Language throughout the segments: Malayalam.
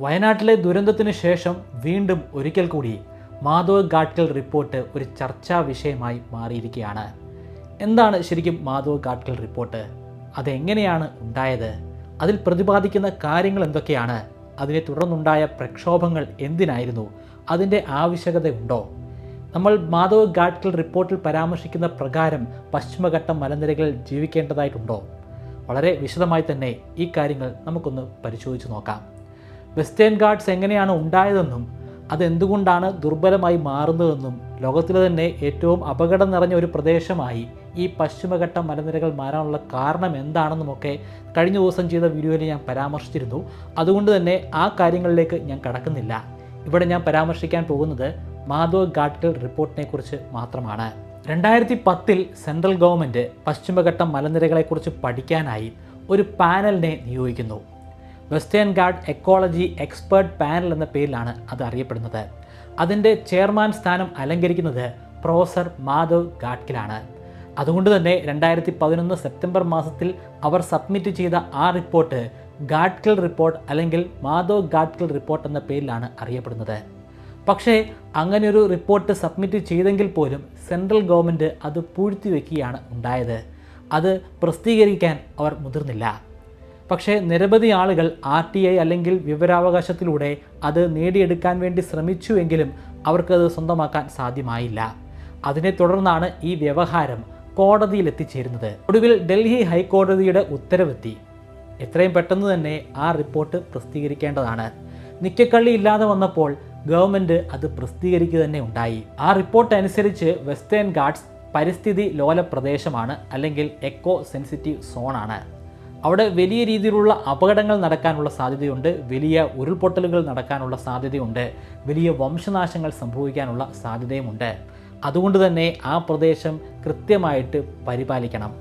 വയനാട്ടിലെ ദുരന്തത്തിന് ശേഷം വീണ്ടും ഒരിക്കൽ കൂടി മാധവ് ഗാഡ്കൽ റിപ്പോർട്ട് ഒരു ചർച്ചാ വിഷയമായി മാറിയിരിക്കുകയാണ്. എന്താണ് ശരിക്കും മാധവ് ഗാഡ്കൽ റിപ്പോർട്ട്? അതെങ്ങനെയാണ് ഉണ്ടായത്? അതിൽ പ്രതിപാദിക്കുന്ന കാര്യങ്ങൾ എന്തൊക്കെയാണ്? അതിനെ തുടർന്നുണ്ടായ പ്രക്ഷോഭങ്ങൾ എന്തിനായിരുന്നു? അതിന്റെ ആവശ്യകതയുണ്ടോ? നമ്മൾ മാധവ് ഗാഡ്കൽ റിപ്പോർട്ടിൽ പരാമർശിക്കുന്ന പ്രകാരം പശ്ചിമഘട്ട മലനിരകളിൽ ജീവിക്കേണ്ടതായിട്ടുണ്ടോ? വളരെ വിശദമായി തന്നെ ഈ കാര്യങ്ങൾ നമുക്കൊന്ന് പരിശോധിച്ച് നോക്കാം. വെസ്റ്റേൺ ഗാർഡ്സ് എങ്ങനെയാണ് ഉണ്ടായതെന്നും അതെന്തുകൊണ്ടാണ് ദുർബലമായി മാറുന്നതെന്നും ലോകത്തിലെ തന്നെ ഏറ്റവും അപകടം നിറഞ്ഞ ഒരു പ്രദേശമായി ഈ പശ്ചിമഘട്ട മലനിരകൾ മാറാനുള്ള കാരണം എന്താണെന്നുമൊക്കെ കഴിഞ്ഞ ദിവസം ചെയ്ത വീഡിയോയിൽ ഞാൻ പരാമർശിച്ചിരുന്നു. അതുകൊണ്ട് തന്നെ ആ കാര്യങ്ങളിലേക്ക് ഞാൻ കടക്കുന്നില്ല. ഇവിടെ ഞാൻ പരാമർശിക്കാൻ പോകുന്നത് മാധവ് ഗാഡ്കൽ റിപ്പോർട്ടിനെ കുറിച്ച് മാത്രമാണ്. രണ്ടായിരത്തി പത്തിൽ സെൻട്രൽ ഗവൺമെന്റ് പശ്ചിമഘട്ട മലനിരകളെക്കുറിച്ച് പഠിക്കാനായി ഒരു പാനലിനെ നിയോഗിക്കുന്നു. വെസ്റ്റേൺ ഗാർഡ് എക്കോളജി എക്സ്പേർട്ട് പാനൽ എന്ന പേരിലാണ് അത് അറിയപ്പെടുന്നത്. അതിന്റെ ചെയർമാൻ സ്ഥാനം അലങ്കരിക്കുന്നത് പ്രൊഫസർ മാധവ് ഗാഡ്കിലാണ് അതുകൊണ്ട് തന്നെ രണ്ടായിരത്തി പതിനൊന്ന് സെപ്റ്റംബർ മാസത്തിൽ അവർ സബ്മിറ്റ് ചെയ്ത ആ റിപ്പോർട്ട് ഗാഡ്കിൽ റിപ്പോർട്ട് അല്ലെങ്കിൽ മാധവ് ഗാഡ്കിൽ റിപ്പോർട്ട് എന്ന പേരിലാണ് അറിയപ്പെടുന്നത്. പക്ഷേ അങ്ങനെയൊരു റിപ്പോർട്ട് സബ്മിറ്റ് ചെയ്തെങ്കിൽ പോലും സെൻട്രൽ ഗവൺമെന്റ് അത് പൂഴ്ത്തിവെക്കുകയാണ് ഉണ്ടായത്. അത് പ്രസിദ്ധീകരിക്കാൻ അവർ മുതിർന്നില്ല. പക്ഷേ നിരവധി ആളുകൾ ആർ ടി ഐ അല്ലെങ്കിൽ വിവരാവകാശത്തിലൂടെ അത് നേടിയെടുക്കാൻ വേണ്ടി ശ്രമിച്ചുവെങ്കിലും അവർക്കത് സ്വന്തമാക്കാൻ സാധ്യമായില്ല. അതിനെ തുടർന്നാണ് ഈ വ്യവഹാരം കോടതിയിൽ എത്തിച്ചേരുന്നത് ഒടുവിൽ ഡൽഹി ഹൈക്കോടതിയുടെ ഉത്തരവെത്തി. എത്രയും പെട്ടെന്ന് തന്നെ ആ റിപ്പോർട്ട് പ്രസിദ്ധീകരിക്കേണ്ടതാണ്. നിക്കക്കള്ളി ഇല്ലാതെ വന്നപ്പോൾ ഗവൺമെന്റ് അത് പ്രസിദ്ധീകരിക്കുക തന്നെ ഉണ്ടായി. ആ റിപ്പോർട്ട് അനുസരിച്ച് വെസ്റ്റേൺ ഗാർഡ്സ് പരിസ്ഥിതി ലോല പ്രദേശമാണ് അല്ലെങ്കിൽ എക്കോ സെൻസിറ്റീവ് സോണാണ്. അവിടെ വലിയ രീതിയിലുള്ള അപകടങ്ങൾ നടക്കാനുള്ള സാധ്യതയുണ്ട് വലിയ ഉരുൾപൊട്ടലുകൾ നടക്കാനുള്ള സാധ്യതയുണ്ട് വലിയ വംശനാശങ്ങൾ സംഭവിക്കാനുള്ള സാധ്യതയുമുണ്ട്. അതുകൊണ്ട് തന്നെ ആ പ്രദേശം കൃത്യമായിട്ട് പരിപാലിക്കണം.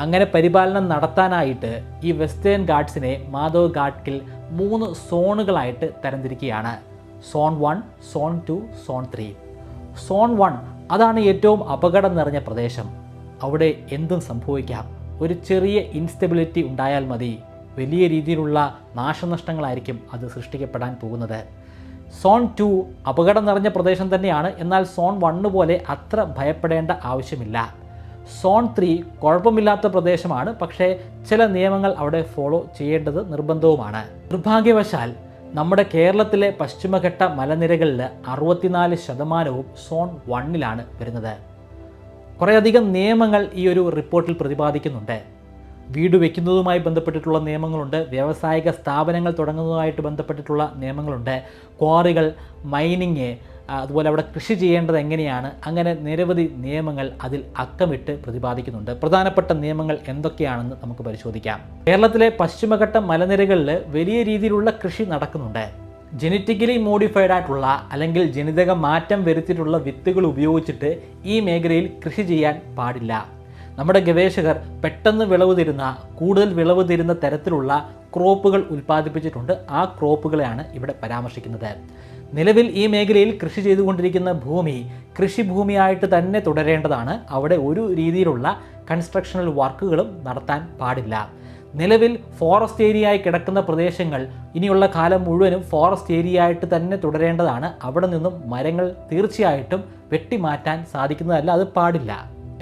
അങ്ങനെ പരിപാലനം നടത്താനായിട്ട് ഈ വെസ്റ്റേൺ ഗാർഡ്സിനെ മാധവ് ഗാഡ്കിൽ മൂന്ന് സോണുകളായിട്ട് തരംതിരിക്കുകയാണ്. Zone one zone two zone three. Zone one അതാണ് ഏറ്റവും അപകടം നിറഞ്ഞ പ്രദേശം. അവിടെ എന്തും സംഭവിക്കാം. ഒരു ചെറിയ ഇൻസ്റ്റെബിലിറ്റി ഉണ്ടായാൽ മതി. വലിയ രീതിയിലുള്ള നാശനഷ്ടങ്ങളായിരിക്കും അത് സൃഷ്ടിക്കപ്പെടാൻ പോകുന്നത്. സോൺ ടു അപകടം നിറഞ്ഞ പ്രദേശം തന്നെയാണ്. എന്നാൽ സോൺ വണ്ണ് പോലെ അത്ര ഭയപ്പെടേണ്ട ആവശ്യമില്ല. സോൺ ത്രീ കുഴപ്പമില്ലാത്ത പ്രദേശമാണ്. പക്ഷേ ചില നിയമങ്ങൾ അവിടെ ഫോളോ ചെയ്യേണ്ടത് നിർബന്ധവുമാണ്. നിർഭാഗ്യവശാൽ നമ്മുടെ കേരളത്തിലെ പശ്ചിമഘട്ട മലനിരകളിൽ അറുപത്തിനാല് ശതമാനവും സോൺ വണ്ണിലാണ് വരുന്നത്. കുറേയധികം നിയമങ്ങൾ ഈ ഒരു റിപ്പോർട്ടിൽ പ്രതിപാദിക്കുന്നുണ്ട്. വീട് വയ്ക്കുന്നതുമായി ബന്ധപ്പെട്ടിട്ടുള്ള നിയമങ്ങളുണ്ട് വ്യാവസായിക സ്ഥാപനങ്ങൾ തുടങ്ങുന്നതുമായിട്ട് ബന്ധപ്പെട്ടിട്ടുള്ള നിയമങ്ങളുണ്ട് ക്വാറികൾ മൈനിങ് അതുപോലെ അവിടെ കൃഷി ചെയ്യേണ്ടത് എങ്ങനെയാണ് അങ്ങനെ നിരവധി നിയമങ്ങൾ അതിൽ അക്കമിട്ട് പ്രതിപാദിക്കുന്നുണ്ട്. പ്രധാനപ്പെട്ട നിയമങ്ങൾ എന്തൊക്കെയാണെന്ന് നമുക്ക് പരിശോധിക്കാം. കേരളത്തിലെ പശ്ചിമഘട്ട മലനിരകളിൽ വലിയ രീതിയിലുള്ള കൃഷി നടക്കുന്നുണ്ട്. ജനറ്റിക്കലി മോഡിഫൈഡ് ആയിട്ടുള്ള അല്ലെങ്കിൽ ജനിതക മാറ്റം വരുത്തിയിട്ടുള്ള വിത്തുകൾ ഉപയോഗിച്ചിട്ട് ഈ മേഖലയിൽ കൃഷി ചെയ്യാൻ പാടില്ല. നമ്മുടെ ഗവേഷകർ പെട്ടെന്ന് വിളവ് തരുന്ന കൂടുതൽ വിളവ് തരുന്ന തരത്തിലുള്ള ക്രോപ്പുകൾ ഉൽപ്പാദിപ്പിച്ചിട്ടുണ്ട്. ആ ക്രോപ്പുകളെയാണ് ഇവിടെ പരാമർശിക്കുന്നത്. നിലവിൽ ഈ മേഖലയിൽ കൃഷി ചെയ്തുകൊണ്ടിരിക്കുന്ന ഭൂമി കൃഷിഭൂമിയായിട്ട് തന്നെ തുടരേണ്ടതാണ്. അവിടെ ഒരു രീതിയിലുള്ള കൺസ്ട്രക്ഷണൽ വർക്കുകളും നടത്താൻ പാടില്ല. നിലവിൽ ഫോറസ്റ്റ് ഏരിയ ആയി കിടക്കുന്ന പ്രദേശങ്ങൾ ഇനിയുള്ള കാലം മുഴുവനും ഫോറസ്റ്റ് ഏരിയ ആയിട്ട് തന്നെ തുടരേണ്ടതാണ്. അവിടെ നിന്നും മരങ്ങൾ തീർച്ചയായിട്ടും വെട്ടിമാറ്റാൻ സാധിക്കുന്നതല്ല അത് പാടില്ല.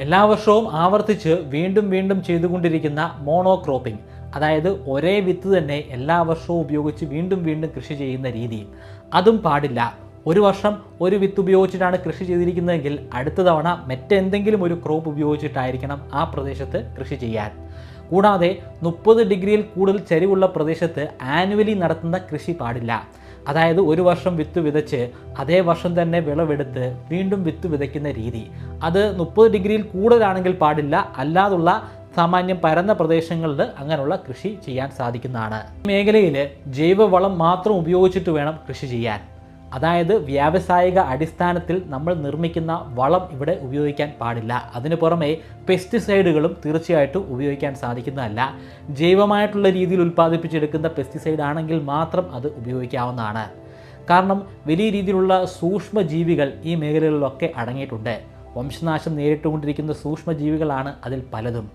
എല്ലാ വർഷവും ആവർത്തിച്ച് വീണ്ടും വീണ്ടും ചെയ്തുകൊണ്ടിരിക്കുന്ന മോണോക്രോപ്പിംഗ് അതായത് ഒരേ വിത്ത് തന്നെ എല്ലാ വർഷവും ഉപയോഗിച്ച് വീണ്ടും വീണ്ടും കൃഷി ചെയ്യുന്ന രീതി അതും പാടില്ല. ഒരു വർഷം ഒരു വിത്ത് ഉപയോഗിച്ചിട്ടാണ് കൃഷി ചെയ്തിരിക്കുന്നതെങ്കിൽ അടുത്ത തവണ മറ്റെന്തെങ്കിലും ഒരു ക്രോപ്പ് ഉപയോഗിച്ചിട്ടായിരിക്കണം ആ പ്രദേശത്ത് കൃഷി ചെയ്യാൻ. കൂടാതെ മുപ്പത് ഡിഗ്രിയിൽ കൂടുതൽ ചരിവുള്ള പ്രദേശത്ത് ആനുവലി നടത്തുന്ന കൃഷി പാടില്ല. അതായത് ഒരു വർഷം വിത്ത് വിതച്ച് അതേ വർഷം തന്നെ വിളവെടുത്ത് വീണ്ടും വിത്ത് വിതയ്ക്കുന്ന രീതി. അത് മുപ്പത് ഡിഗ്രിയിൽ കൂടുതലാണെങ്കിൽ പാടില്ല അല്ലാതുള്ള സാമാന്യം പരന്ന പ്രദേശങ്ങളിൽ അങ്ങനെയുള്ള കൃഷി ചെയ്യാൻ സാധിക്കുന്നതാണ്. മേഖലയിൽ ജൈവവളം മാത്രം ഉപയോഗിച്ചിട്ട് വേണം കൃഷി ചെയ്യാൻ. അതായത് വ്യാവസായിക അടിസ്ഥാനത്തിൽ നമ്മൾ നിർമ്മിക്കുന്ന വളം ഇവിടെ ഉപയോഗിക്കാൻ പാടില്ല. അതിനു പുറമെ പെസ്റ്റിസൈഡുകളും തീർച്ചയായിട്ടും ഉപയോഗിക്കാൻ സാധിക്കുന്നതല്ല. ജൈവമായിട്ടുള്ള രീതിയിൽ ഉൽപ്പാദിപ്പിച്ചെടുക്കുന്ന പെസ്റ്റിസൈഡ് ആണെങ്കിൽ മാത്രം അത് ഉപയോഗിക്കാവുന്നതാണ്. കാരണം വലിയ രീതിയിലുള്ള സൂക്ഷ്മജീവികൾ ഈ മേഖലകളിലൊക്കെ അടങ്ങിയിട്ടുണ്ട്. വംശനാശം നേരിട്ടുകൊണ്ടിരിക്കുന്ന സൂക്ഷ്മജീവികളാണ് അതിൽ പലതും.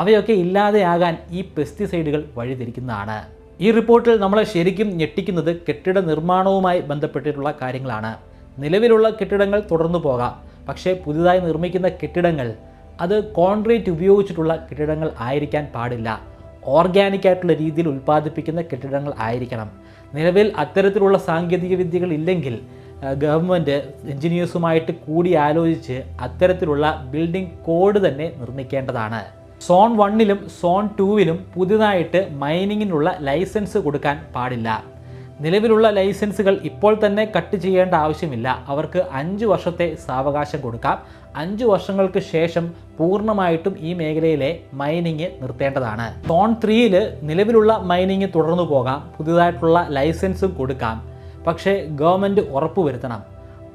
അവയൊക്കെ ഇല്ലാതെയാകാൻ ഈ പെസ്റ്റിസൈഡുകൾ വഴിതിരിക്കുന്നതാണ്. ഈ റിപ്പോർട്ടിൽ നമ്മളെ ശരിക്കും ഞെട്ടിക്കുന്നത് കെട്ടിട നിർമ്മാണവുമായി ബന്ധപ്പെട്ടിട്ടുള്ള കാര്യങ്ങളാണ്. നിലവിലുള്ള കെട്ടിടങ്ങൾ തുടർന്നു പോകാം. പക്ഷേ പുതുതായി നിർമ്മിക്കുന്ന കെട്ടിടങ്ങൾ അത് കോൺക്രീറ്റ് ഉപയോഗിച്ചിട്ടുള്ള കെട്ടിടങ്ങൾ ആയിരിക്കാൻ പാടില്ല. ഓർഗാനിക് ആയിട്ടുള്ള രീതിയിൽ ഉൽപ്പാദിപ്പിക്കുന്ന കെട്ടിടങ്ങൾ ആയിരിക്കണം. നിലവിൽ അത്തരത്തിലുള്ള സാങ്കേതിക വിദ്യകൾ ഇല്ലെങ്കിൽ ഗവൺമെന്റ് എൻജിനീയേഴ്സുമായിട്ട് കൂടി ആലോചിച്ച് അത്തരത്തിലുള്ള ബിൽഡിംഗ് കോഡ് തന്നെ നിർമ്മിക്കേണ്ടതാണ്. സോൺ വണ്ണിലും സോൺ ടൂവിലും പുതിയതായിട്ട് മൈനിങ്ങിനുള്ള ലൈസൻസ് കൊടുക്കാൻ പാടില്ല. നിലവിലുള്ള ലൈസൻസുകൾ ഇപ്പോൾ തന്നെ കട്ട് ചെയ്യേണ്ട ആവശ്യമില്ല. അവർക്ക് അഞ്ച് വർഷത്തെ സാവകാശം കൊടുക്കാം. അഞ്ച് വർഷങ്ങൾക്ക് ശേഷം പൂർണമായിട്ടും ഈ മേഖലയിലെ മൈനിങ് നിർത്തേണ്ടതാണ്. സോൺ ത്രീയിൽ നിലവിലുള്ള മൈനിങ് തുടർന്നു പോകാം. പുതിയതായിട്ടുള്ള ലൈസൻസും കൊടുക്കാം. പക്ഷേ ഗവൺമെന്റ് ഉറപ്പുവരുത്തണം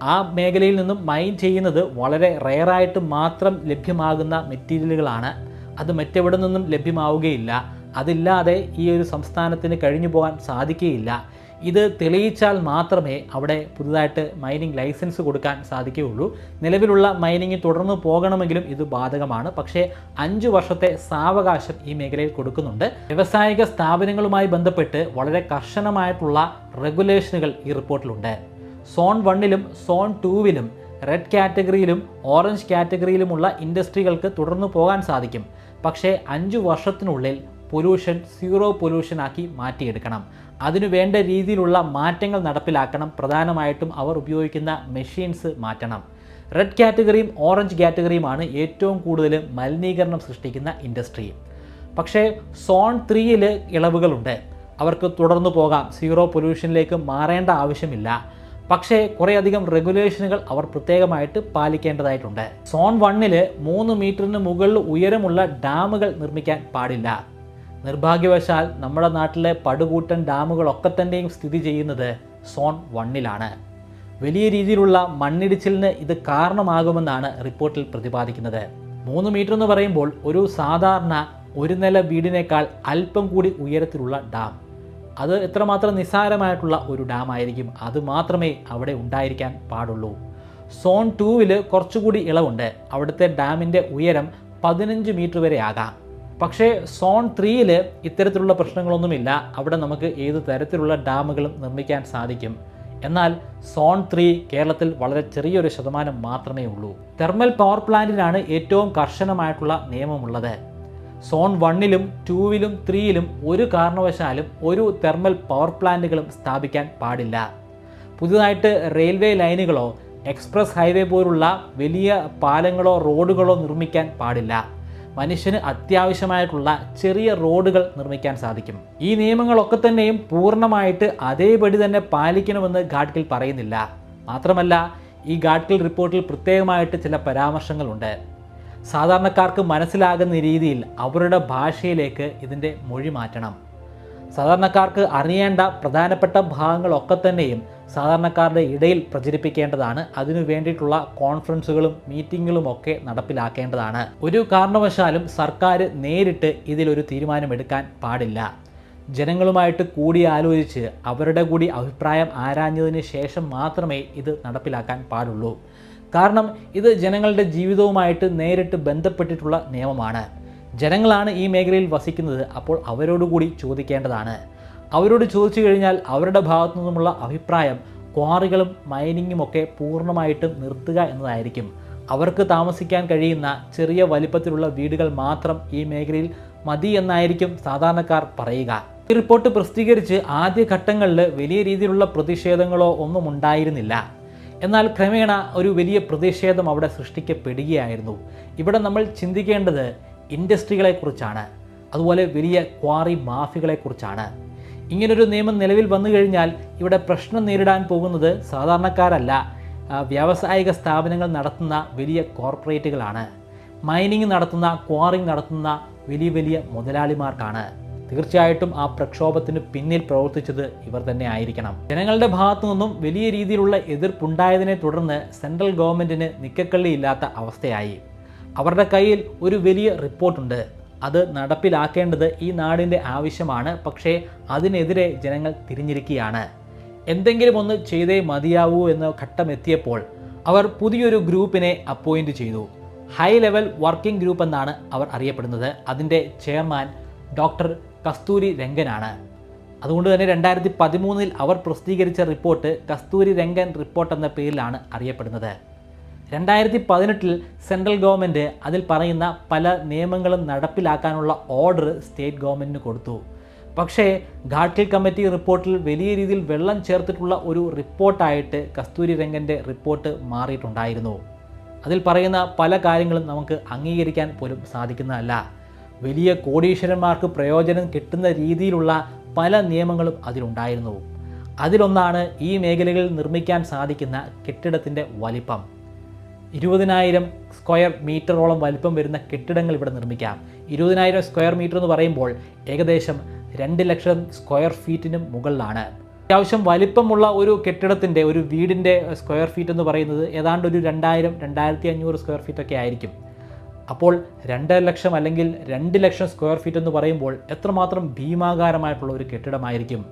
ആ മേഖലയിൽ നിന്നും മൈൻ ചെയ്യുന്നത് വളരെ റെയറായിട്ട് മാത്രം ലഭ്യമാകുന്ന മെറ്റീരിയലുകളാണ് അത് മറ്റെവിടെ നിന്നും ലഭ്യമാവുകയില്ല. അതില്ലാതെ ഈ ഒരു സംസ്ഥാനത്തിന് കഴിഞ്ഞു പോകാൻ സാധിക്കുകയില്ല. ഇത് തെളിയിച്ചാൽ മാത്രമേ അവിടെ പുതുതായിട്ട് മൈനിങ് ലൈസൻസ് കൊടുക്കാൻ സാധിക്കുകയുള്ളൂ. നിലവിലുള്ള മൈനിങ് തുടർന്ന് പോകണമെങ്കിലും ഇത് ബാധകമാണ്. പക്ഷേ അഞ്ച് വർഷത്തെ സാവകാശം ഈ മേഖലയിൽ കൊടുക്കുന്നുണ്ട്. വ്യവസായിക സ്ഥാപനങ്ങളുമായി ബന്ധപ്പെട്ട് വളരെ കർശനമായിട്ടുള്ള റെഗുലേഷനുകൾ ഈ റിപ്പോർട്ടിലുണ്ട്. സോൺ വണ്ണിലും സോൺ ടൂവിലും റെഡ് കാറ്റഗറിയിലും ഓറഞ്ച് കാറ്റഗറിയിലുമുള്ള ഇൻഡസ്ട്രികൾക്ക് തുടർന്നു പോകാൻ സാധിക്കും. പക്ഷേ അഞ്ച് വർഷത്തിനുള്ളിൽ പൊല്യൂഷൻ സീറോ പൊല്യൂഷൻ ആക്കി മാറ്റിയെടുക്കണം. അതിനു വേണ്ട രീതിയിലുള്ള മാറ്റങ്ങൾ നടപ്പിലാക്കണം. പ്രധാനമായിട്ടും അവർ ഉപയോഗിക്കുന്ന മെഷീൻസ് മാറ്റണം. റെഡ് കാറ്റഗറിയും ഓറഞ്ച് കാറ്റഗറിയുമാണ് ഏറ്റവും കൂടുതൽ മലിനീകരണം സൃഷ്ടിക്കുന്ന ഇൻഡസ്ട്രി. പക്ഷേ സോൺ ത്രീയിൽ ഇളവുകളുണ്ട്. അവർക്ക് തുടർന്നു പോകാം. സീറോ പൊല്യൂഷനിലേക്ക് മാറേണ്ട ആവശ്യമില്ല. പക്ഷേ കുറേയധികം റെഗുലേഷനുകൾ അവർ പ്രത്യേകമായിട്ട് പാലിക്കേണ്ടതായിട്ടുണ്ട്. സോൺ വണ്ണിൽ മൂന്ന് മീറ്ററിന് മുകളിൽ ഉയരമുള്ള ഡാമുകൾ നിർമ്മിക്കാൻ പാടില്ല. നിർഭാഗ്യവശാൽ നമ്മുടെ നാട്ടിലെ പടുകൂട്ടൻ ഡാമുകളൊക്കെ തന്നെയും സ്ഥിതി ചെയ്യുന്നത് സോൺ വണ്ണിലാണ്. വലിയ രീതിയിലുള്ള മണ്ണിടിച്ചിലിന് ഇത് കാരണമാകുമെന്നാണ് റിപ്പോർട്ടിൽ പ്രതിപാദിക്കുന്നത്. മൂന്ന് മീറ്റർ എന്ന് പറയുമ്പോൾ ഒരു സാധാരണ ഒരു നില വീടിനേക്കാൾ അല്പം കൂടി ഉയരത്തിലുള്ള ഡാം. അത് എത്രമാത്രം നിസ്സാരമായിട്ടുള്ള ഒരു ഡാം ആയിരിക്കും അത് മാത്രമേ അവിടെ ഉണ്ടായിരിക്കാൻ പാടുള്ളൂ. സോൺ ടൂവിൽ കുറച്ചുകൂടി ഇളവുണ്ട്. അവിടുത്തെ ഡാമിന്റെ ഉയരം പതിനഞ്ച് മീറ്റർ വരെ ആകാം. പക്ഷേ സോൺ ത്രീയിൽ ഇത്തരത്തിലുള്ള പ്രശ്നങ്ങളൊന്നുമില്ല. അവിടെ നമുക്ക് ഏത് തരത്തിലുള്ള ഡാമുകളും നിർമ്മിക്കാൻ സാധിക്കും. എന്നാൽ സോൺ ത്രീ കേരളത്തിൽ വളരെ ചെറിയൊരു ശതമാനം മാത്രമേ ഉള്ളൂ. തെർമൽ പവർ പ്ലാന്റിനാണ് ഏറ്റവും കർശനമായിട്ടുള്ള നിയമമുള്ളത്. സോൺ വണ്ണിലും ടൂവിലും ത്രീയിലും ഒരു കാരണവശാലും ഒരു തെർമൽ പവർ പ്ലാന്റുകളും സ്ഥാപിക്കാൻ പാടില്ല. പുതുതായിട്ട് റെയിൽവേ ലൈനുകളോ എക്സ്പ്രസ് ഹൈവേ പോലുള്ള വലിയ പാലങ്ങളോ റോഡുകളോ നിർമ്മിക്കാൻ പാടില്ല. മനുഷ്യന് അത്യാവശ്യമായിട്ടുള്ള ചെറിയ റോഡുകൾ നിർമ്മിക്കാൻ സാധിക്കും. ഈ നിയമങ്ങളൊക്കെ തന്നെയും പൂർണമായിട്ട് അതേപടി തന്നെ പാലിക്കണമെന്ന് ഗാഡ്കിൽ പറയുന്നില്ല. മാത്രമല്ല ഈ ഗാഡ്കിൽ റിപ്പോർട്ടിൽ പ്രത്യേകമായിട്ട് ചില പരാമർശങ്ങളുണ്ട്. സാധാരണക്കാർക്ക് മനസ്സിലാകുന്ന രീതിയിൽ അവരുടെ ഭാഷയിലേക്ക് ഇതിന്റെ മൊഴി മാറ്റണം. സാധാരണക്കാർക്ക് അറിയേണ്ട പ്രധാനപ്പെട്ട ഭാഗങ്ങളൊക്കെ തന്നെയും സാധാരണക്കാരുടെ ഇടയിൽ പ്രചരിപ്പിക്കേണ്ടതാണ്. അതിനു വേണ്ടിയിട്ടുള്ള കോൺഫറൻസുകളും മീറ്റിങ്ങുകളും ഒക്കെ നടപ്പിലാക്കേണ്ടതാണ്. ഒരു കാരണവശാലും സർക്കാർ നേരിട്ട് ഇതിലൊരു തീരുമാനമെടുക്കാൻ പാടില്ല. ജനങ്ങളുമായിട്ട് കൂടി ആലോചിച്ച് അവരുടെ കൂടി അഭിപ്രായം ആരാഞ്ഞതിന് ശേഷം മാത്രമേ ഇത് നടപ്പിലാക്കാൻ പാടുള്ളൂ. കാരണം ഇത് ജനങ്ങളുടെ ജീവിതവുമായിട്ട് നേരിട്ട് ബന്ധപ്പെട്ടിട്ടുള്ള നിയമമാണ്. ജനങ്ങളാണ് ഈ മേഖലയിൽ വസിക്കുന്നത്. അപ്പോൾ അവരോടുകൂടി ചോദിക്കേണ്ടതാണ്. അവരോട് ചോദിച്ചു കഴിഞ്ഞാൽ അവരുടെ ഭാഗത്തു നിന്നുമുള്ള അഭിപ്രായം ക്വാറികളും മൈനിങ്ങും ഒക്കെ പൂർണമായിട്ടും നിർത്തുക എന്നതായിരിക്കും. അവർക്ക് താമസിക്കാൻ കഴിയുന്ന ചെറിയ വലിപ്പത്തിലുള്ള വീടുകൾ മാത്രം ഈ മേഖലയിൽ മതി എന്നായിരിക്കും സാധാരണക്കാർ പറയുക. ഈ റിപ്പോർട്ട് പ്രസിദ്ധീകരിച്ച് ആദ്യ ഘട്ടങ്ങളിൽ വലിയ രീതിയിലുള്ള പ്രതിഷേധങ്ങളോ ഒന്നും ഉണ്ടായിരുന്നില്ല. എന്നാൽ ക്രമേണ ഒരു വലിയ പ്രതിഷേധം അവിടെ സൃഷ്ടിക്കപ്പെടുകയായിരുന്നു. ഇവിടെ നമ്മൾ ചിന്തിക്കേണ്ടത് ഇൻഡസ്ട്രികളെക്കുറിച്ചാണ്. അതുപോലെ വലിയ ക്വാറി മാഫികളെക്കുറിച്ചാണ്. ഇങ്ങനൊരു നിയമം നിലവിൽ വന്നു കഴിഞ്ഞാൽ ഇവിടെ പ്രശ്നം നേരിടാൻ പോകുന്നത് സാധാരണക്കാരല്ല. വ്യാവസായിക സ്ഥാപനങ്ങൾ നടത്തുന്ന വലിയ കോർപ്പറേറ്റുകളാണ്. മൈനിങ് നടത്തുന്ന ക്വാറിങ് നടത്തുന്ന വലിയ വലിയ മുതലാളിമാർക്കാണ്. തീർച്ചയായിട്ടും ആ പ്രക്ഷോഭത്തിന് പിന്നിൽ പ്രവർത്തിച്ചത് ഇവർ തന്നെ ആയിരിക്കണം. ജനങ്ങളുടെ ഭാഗത്തു നിന്നും വലിയ രീതിയിലുള്ള എതിർപ്പുണ്ടായതിനെ തുടർന്ന് സെൻട്രൽ ഗവൺമെന്റിന് നിക്കക്കള്ളിയില്ലാത്ത അവസ്ഥയായി. അവരുടെ കയ്യിൽ ഒരു വലിയ റിപ്പോർട്ടുണ്ട്. അത് നടപ്പിലാക്കേണ്ടത് ഈ നാടിന്റെ ആവശ്യമാണ്. പക്ഷേ അതിനെതിരെ ജനങ്ങൾ തിരിഞ്ഞിരിക്കുകയാണ്. എന്തെങ്കിലും ഒന്ന് ചെയ്തേ മതിയാവൂ എന്ന ഘട്ടം എത്തിയപ്പോൾ അവർ പുതിയൊരു ഗ്രൂപ്പിനെ അപ്പോയിന്റ് ചെയ്തു. ഹൈ ലെവൽ വർക്കിംഗ് ഗ്രൂപ്പ് എന്നാണ് അവർ അറിയപ്പെടുന്നത്. അതിന്റെ ചെയർമാൻ ഡോക്ടർ കസ്തൂരി രംഗനാണ്. അതുകൊണ്ട് തന്നെ രണ്ടായിരത്തി പതിമൂന്നിൽ അവർ പ്രസിദ്ധീകരിച്ച റിപ്പോർട്ട് കസ്തൂരി രംഗൻ റിപ്പോർട്ട് എന്ന പേരിലാണ് അറിയപ്പെടുന്നത്. രണ്ടായിരത്തി പതിനെട്ടിൽ സെൻട്രൽ ഗവൺമെന്റ് അതിൽ പറയുന്ന പല നിയമങ്ങളും നടപ്പിലാക്കാനുള്ള ഓർഡർ സ്റ്റേറ്റ് ഗവൺമെന്റിന് കൊടുത്തു. പക്ഷേ ഘാട്ടിൽ കമ്മിറ്റി റിപ്പോർട്ടിൽ വലിയ രീതിയിൽ വെള്ളം ചേർത്തിട്ടുള്ള ഒരു റിപ്പോർട്ടായിട്ട് കസ്തൂരി രംഗന്റെ റിപ്പോർട്ട് മാറിയിട്ടുണ്ടായിരുന്നു. അതിൽ പറയുന്ന പല കാര്യങ്ങളും നമുക്ക് അംഗീകരിക്കാൻ പോലും സാധിക്കുന്നതല്ല. വലിയ കോടീശ്വരന്മാർക്ക് പ്രയോജനം കിട്ടുന്ന രീതിയിലുള്ള പല നിയമങ്ങളും അതിലുണ്ടായിരുന്നു. അതിലൊന്നാണ് ഈ മേഖലകളിൽ നിർമ്മിക്കാൻ സാധിക്കുന്ന കെട്ടിടത്തിന്റെ വലിപ്പം. ഇരുപതിനായിരം സ്ക്വയർ മീറ്ററോളം വലിപ്പം വരുന്ന കെട്ടിടങ്ങൾ ഇവിടെ നിർമ്മിക്കാം. ഇരുപതിനായിരം സ്ക്വയർ മീറ്റർ എന്ന് പറയുമ്പോൾ ഏകദേശം രണ്ട് ലക്ഷം സ്ക്വയർ ഫീറ്റിനും മുകളിലാണ്. അത്യാവശ്യം വലിപ്പമുള്ള ഒരു കെട്ടിടത്തിന്റെ ഒരു വീടിന്റെ സ്ക്വയർ ഫീറ്റ് എന്ന് പറയുന്നത് ഏതാണ്ട് ഒരു രണ്ടായിരം രണ്ടായിരത്തി അഞ്ഞൂറ് സ്ക്വയർ ഫീറ്റൊക്കെ ആയിരിക്കും. അപ്പോൾ രണ്ട് ലക്ഷം അല്ലെങ്കിൽ രണ്ട് ലക്ഷം സ്ക്വയർ ഫീറ്റ് എന്ന് പറയുമ്പോൾ എത്രമാത്രം ഭീമാകാരമായിട്ടുള്ള ഒരു കെട്ടിടമായിരിക്കും?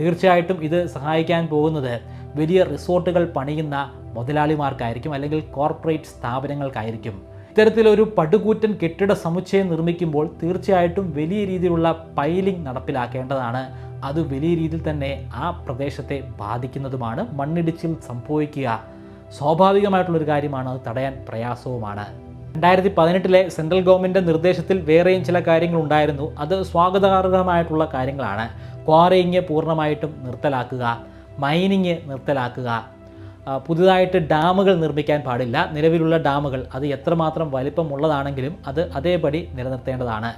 തീർച്ചയായിട്ടും ഇത് സഹായിക്കാൻ പോകുന്നത് വലിയ റിസോർട്ടുകൾ പണിയുന്ന മുതലാളിമാർക്കായിരിക്കും അല്ലെങ്കിൽ കോർപ്പറേറ്റ് സ്ഥാപനങ്ങൾക്കായിരിക്കും. ഇത്തരത്തിലൊരു പടുകൂറ്റൻ കെട്ടിട സമുച്ചയം നിർമ്മിക്കുമ്പോൾ തീർച്ചയായിട്ടും വലിയ രീതിയിലുള്ള പൈലിംഗ് നടപ്പിലാക്കേണ്ടതാണ്. അത് വലിയ രീതിയിൽ തന്നെ ആ പ്രദേശത്തെ ബാധിക്കുന്നതുമാണ്. മണ്ണിടിച്ചിൽ സംഭവിക്കുക. സ്വാഭാവികമായിട്ടുള്ളൊരു കാര്യമാണ് അത് തടയാൻ പ്രയാസവുമാണ്. രണ്ടായിരത്തി പതിനെട്ടിലെ സെൻട്രൽ ഗവൺമെന്റ് നിർദ്ദേശത്തിൽ വേറെയും ചില കാര്യങ്ങൾ ഉണ്ടായിരുന്നു അത് സ്വാഗതാർഹമായിട്ടുള്ള കാര്യങ്ങളാണ്. ക്വാറിയിങ് പൂർണമായിട്ടും നിർത്തലാക്കുക മൈനിങ് നിർത്തലാക്കുക. പുതുതായിട്ട് ഡാമുകൾ നിർമ്മിക്കാൻ പാടില്ല. നിലവിലുള്ള ഡാമുകൾ അത് എത്രമാത്രം വലിപ്പമുള്ളതാണെങ്കിലും അത് അതേപടി നിലനിർത്തേണ്ടതാണ്.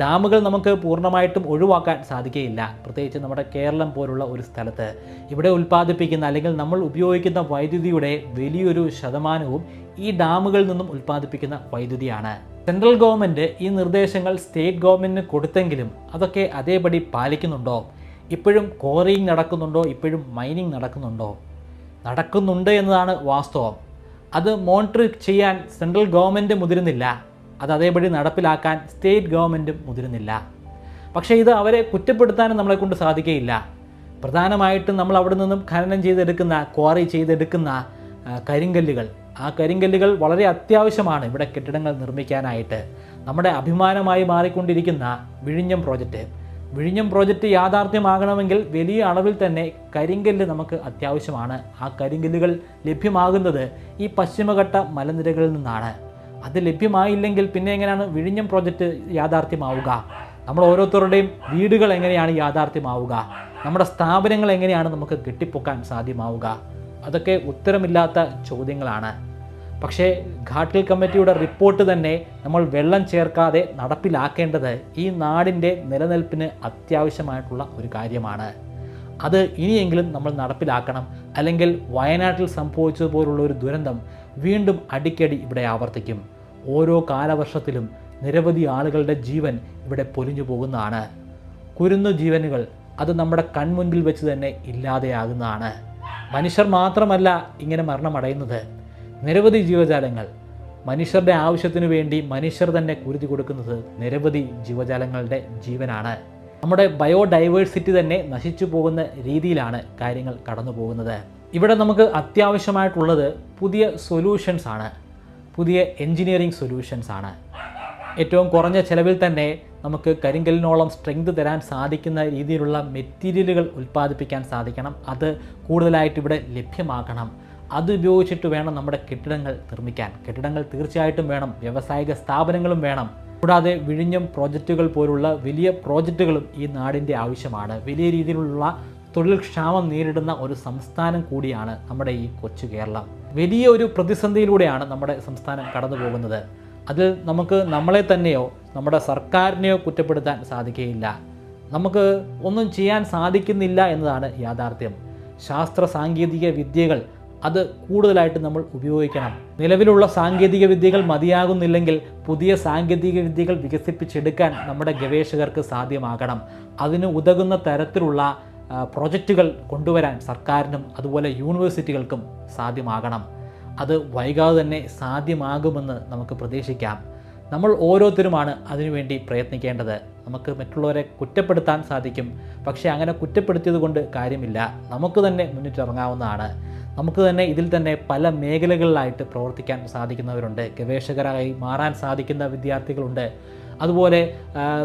ഡാമുകൾ നമുക്ക് പൂർണമായിട്ടും ഒഴിവാക്കാൻ സാധിക്കുകയില്ല. പ്രത്യേകിച്ച് നമ്മുടെ കേരളം പോലുള്ള ഒരു സ്ഥലത്ത്. ഇവിടെ ഉൽപ്പാദിപ്പിക്കുന്ന അല്ലെങ്കിൽ നമ്മൾ ഉപയോഗിക്കുന്ന വൈദ്യുതിയുടെ വലിയൊരു ശതമാനവും ഈ ഡാമുകളിൽ നിന്നും ഉൽപ്പാദിപ്പിക്കുന്ന വൈദ്യുതിയാണ്. സെൻട്രൽ ഗവൺമെന്റ് ഈ നിർദ്ദേശങ്ങൾ സ്റ്റേറ്റ് ഗവൺമെന്റിന് കൊടുത്തെങ്കിലും അതൊക്കെ അതേപടി പാലിക്കുന്നുണ്ടോ? ഇപ്പോഴും കോറിങ് നടക്കുന്നുണ്ടോ? ഇപ്പോഴും മൈനിങ് നടക്കുന്നുണ്ടോ? നടക്കുന്നുണ്ട് എന്നതാണ് വാസ്തവം. അത് മോണിറ്റർ ചെയ്യാൻ സെൻട്രൽ ഗവൺമെന്റ് മുതിരുന്നില്ല. അത് അതേപടി നടപ്പിലാക്കാൻ സ്റ്റേറ്റ് ഗവൺമെന്റും മുതിരുന്നില്ല. പക്ഷേ ഇത് അവരെ കുറ്റപ്പെടുത്താനും നമ്മളെ കൊണ്ട് സാധിക്കുകയില്ല. പ്രധാനമായിട്ടും നമ്മൾ അവിടെ നിന്നും ഖനനം ചെയ്തെടുക്കുന്ന ക്വാറി ചെയ്തെടുക്കുന്ന കരിങ്കല്ലുകൾ. ആ കരിങ്കല്ലുകൾ വളരെ അത്യാവശ്യമാണ് ഇവിടെ കെട്ടിടങ്ങൾ നിർമ്മിക്കാനായിട്ട്. നമ്മുടെ അഭിമാനമായി മാറിക്കൊണ്ടിരിക്കുന്ന വിഴിഞ്ഞം പ്രോജക്റ്റ്. വിഴിഞ്ഞം പ്രോജക്റ്റ് യാഥാർത്ഥ്യമാകണമെങ്കിൽ വലിയ അളവിൽ തന്നെ കരിങ്കല്ല് നമുക്ക് അത്യാവശ്യമാണ്. ആ കരിങ്കല്ലുകൾ ലഭ്യമാകുന്നത് ഈ പശ്ചിമഘട്ട മലനിരകളിൽ നിന്നാണ്. അത് ലഭ്യമായില്ലെങ്കിൽ പിന്നെ എങ്ങനെയാണ് വിഴിഞ്ഞം പ്രോജക്റ്റ് യാഥാർത്ഥ്യമാവുക? നമ്മൾ ഓരോരുത്തരുടെയും വീടുകൾ എങ്ങനെയാണ് യാഥാർത്ഥ്യമാവുക? നമ്മുടെ സ്ഥാപനങ്ങൾ എങ്ങനെയാണ് നമുക്ക് കെട്ടിപ്പൊക്കാൻ സാധ്യമാവുക? അതൊക്കെ ഉത്തരമില്ലാത്ത ചോദ്യങ്ങളാണ്. പക്ഷേ ഘാട്ടിൽ കമ്മിറ്റിയുടെ റിപ്പോർട്ട് തന്നെ നമ്മൾ വെള്ളം ചേർക്കാതെ നടപ്പിലാക്കേണ്ടത് ഈ നാടിന്റെ നിലനിൽപ്പിന് അത്യാവശ്യമായിട്ടുള്ള ഒരു കാര്യമാണ്. അത് ഇനിയെങ്കിലും നമ്മൾ നടപ്പിലാക്കണം. അല്ലെങ്കിൽ വയനാട്ടിൽ സംഭവിച്ചതുപോലുള്ള ഒരു ദുരന്തം വീണ്ടും അടിക്കടി ഇവിടെ ആവർത്തിക്കും. ഓരോ കാലവർഷത്തിലും നിരവധി ആളുകളുടെ ജീവൻ ഇവിടെ പൊലിഞ്ഞു പോകുന്നതാണ്. കുരുന്നു ജീവനുകൾ അത് നമ്മുടെ കൺമുൻപിൽ വെച്ച് തന്നെ ഇല്ലാതെയാകുന്നതാണ്. മനുഷ്യർ മാത്രമല്ല ഇങ്ങനെ മരണമടയുന്നത്. നിരവധി ജീവജാലങ്ങൾ. മനുഷ്യരുടെ ആവശ്യത്തിനു വേണ്ടി മനുഷ്യർ തന്നെ കുരുതി കൊടുക്കുന്നത് നിരവധി ജീവജാലങ്ങളുടെ ജീവനാണ്. നമ്മുടെ ബയോഡൈവേഴ്സിറ്റി തന്നെ നശിച്ചു പോകുന്ന രീതിയിലാണ് കാര്യങ്ങൾ കടന്നു പോകുന്നത്. ഇവിടെ നമുക്ക് അത്യാവശ്യമായിട്ടുള്ളത് പുതിയ സൊല്യൂഷൻസ് ആണ് പുതിയ എൻജിനീയറിംഗ് സൊല്യൂഷൻസ് ആണ് ഏറ്റവും കുറഞ്ഞ ചിലവിൽ തന്നെ നമുക്ക് കരിങ്കലിനോളം സ്ട്രെങ്ത് തരാൻ സാധിക്കുന്ന രീതിയിലുള്ള മെറ്റീരിയലുകൾ ഉൽപ്പാദിപ്പിക്കാൻ സാധിക്കണം. അത് കൂടുതലായിട്ട് ഇവിടെ ലഭ്യമാക്കണം അത് ഉപയോഗിച്ചിട്ട് വേണം നമ്മുടെ കെട്ടിടങ്ങൾ നിർമ്മിക്കാൻ. കെട്ടിടങ്ങൾ തീർച്ചയായിട്ടും വേണം. വ്യാവസായിക സ്ഥാപനങ്ങളും വേണം. കൂടാതെ വിഴിഞ്ഞം പ്രോജക്റ്റുകൾ പോലുള്ള വലിയ പ്രോജക്റ്റുകളും ഈ നാടിന്റെ ആവശ്യമാണ്. വലിയ രീതിയിലുള്ള തൊഴിൽ ക്ഷാമം നേരിടുന്ന ഒരു സംസ്ഥാനം കൂടിയാണ് നമ്മുടെ ഈ കൊച്ചു കേരളം. വലിയ ഒരു പ്രതിസന്ധിയിലൂടെയാണ് നമ്മുടെ സംസ്ഥാനം കടന്നു പോകുന്നത് അതിൽ നമുക്ക് നമ്മളെ തന്നെയോ നമ്മുടെ സർക്കാരിനെയോ കുറ്റപ്പെടുത്താൻ സാധിക്കുകയില്ല. നമുക്ക് ഒന്നും ചെയ്യാൻ സാധിക്കുന്നില്ല എന്നതാണ് യാഥാർത്ഥ്യം. ശാസ്ത്ര സാങ്കേതിക വിദ്യകൾ അത് കൂടുതലായിട്ട് നമ്മൾ ഉപയോഗിക്കണം. നിലവിലുള്ള സാങ്കേതിക വിദ്യകൾ മതിയാകുന്നില്ലെങ്കിൽ പുതിയ സാങ്കേതിക വിദ്യകൾ വികസിപ്പിച്ചെടുക്കാൻ നമ്മുടെ ഗവേഷകർക്ക് സാധ്യമാകണം. അതിന് ഉതകുന്ന തരത്തിലുള്ള പ്രൊജക്റ്റുകൾ കൊണ്ടുവരാൻ സർക്കാരിനും അതുപോലെ യൂണിവേഴ്സിറ്റികൾക്കും സാധ്യമാകണം. അത് വൈകാതെ തന്നെ സാധ്യമാകുമെന്ന് നമുക്ക് പ്രതീക്ഷിക്കാം. നമ്മൾ ഓരോരുത്തരുമാണ് അതിനുവേണ്ടി പ്രയത്നിക്കേണ്ടത്. നമുക്ക് മറ്റുള്ളവരെ കുറ്റപ്പെടുത്താൻ സാധിക്കും. പക്ഷേ അങ്ങനെ കുറ്റപ്പെടുത്തിയത് കൊണ്ട് കാര്യമില്ല. നമുക്ക് തന്നെ മുന്നിട്ടിറങ്ങാവുന്നതാണ്. നമുക്ക് തന്നെ ഇതിൽ തന്നെ പല മേഖലകളിലായിട്ട് പ്രവർത്തിക്കാൻ സാധിക്കുന്നവരുണ്ട്. ഗവേഷകരായി മാറാൻ സാധിക്കുന്ന വിദ്യാർത്ഥികളുണ്ട്. അതുപോലെ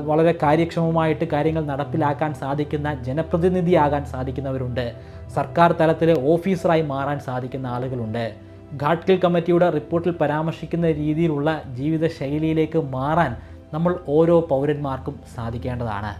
വളരെ കാര്യക്ഷമമായിട്ട് കാര്യങ്ങൾ നടപ്പിലാക്കാൻ സാധിക്കുന്ന ജനപ്രതിനിധിയാകാൻ സാധിക്കുന്നവരുണ്ട്. സർക്കാർ തലത്തിൽ ഓഫീസറായി മാറാൻ സാധിക്കുന്ന ആളുകളുണ്ട്. ഘാട്കിൽ കമ്മിറ്റിയുടെ റിപ്പോർട്ടിൽ പരാമർശിക്കുന്ന രീതിയിലുള്ള ജീവിത ശൈലിയിലേക്ക് മാറാൻ നമ്മൾ ഓരോ പൗരന്മാർക്കും സാധിക്കേണ്ടതാണ്.